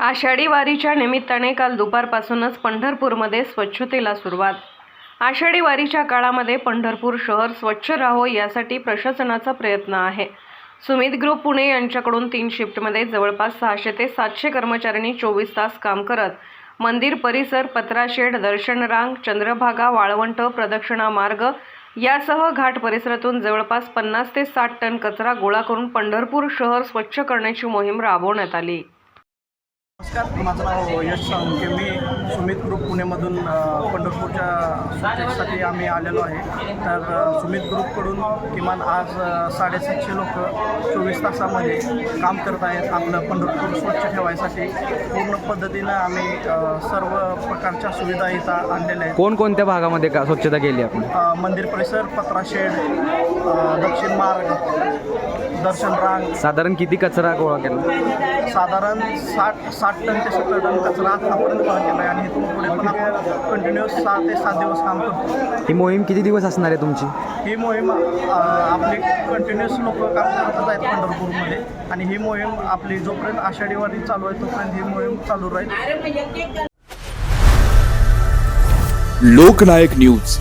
आषाढी वारीच्या निमित्ताने काल दुपारपासूनच पंढरपूरमध्ये स्वच्छतेला सुरुवात. आषाढी वारीच्या काळामध्ये पंढरपूर शहर स्वच्छ राहो यासाठी प्रशासनाचा प्रयत्न आहे. सुमित ग्रुप पुणे यांच्याकडून तीन शिफ्टमध्ये जवळपास सहाशे ते सातशे कर्मचाऱ्यांनी चोवीस तास काम करत मंदिर परिसर पत्राशेड दर्शनरांग चंद्रभागा वाळवंट प्रदक्षिणा मार्ग यासह घाट परिसरातून जवळपास पन्नास ते साठ टन कचरा गोळा करून पंढरपूर शहर स्वच्छ करण्याची मोहीम राबवण्यात आली. नमस्कार माझं नाव यश साळुंके मी सुमित ग्रुप पुणेमधून पंढरपूरच्या स्वच्छतेसाठी आम्ही आलेलो आहे. तर सुमित ग्रुपकडून किमान आज साडेसातशे लोक चोवीस तासामध्ये काम करत आहेत आपलं पंढरपूर स्वच्छ ठेवायसाठी. पूर्ण पद्धतीनं आम्ही सर्व प्रकारच्या सुविधा इथं आणलेल्या आहेत. कोणकोणत्या भागामध्ये का स्वच्छता केली आपण? मंदिर परिसर पत्राशेड दक्षिण मार्ग दर्शन रांग. साधारण किती कचरा गोळा केला? साधारण साठ साठ टन ते सत्तर टन कचरा आतापर्यंत गोळा केला आहे आणि इथून पुढे पण आपण कंटिन्युअस सहा ते सात दिवस काम करतो. ही मोहीम किती दिवस असणार आहे तुमची? ही मोहीम आपली कंटिन्युअस लोक काम करतच आहेत पंढरपूरमध्ये. आणि ही मोहीम आपली जोपर्यंत आषाढी वारी चालू आहे तोपर्यंत ही मोहीम चालू राहील. लोकनायक न्यूज.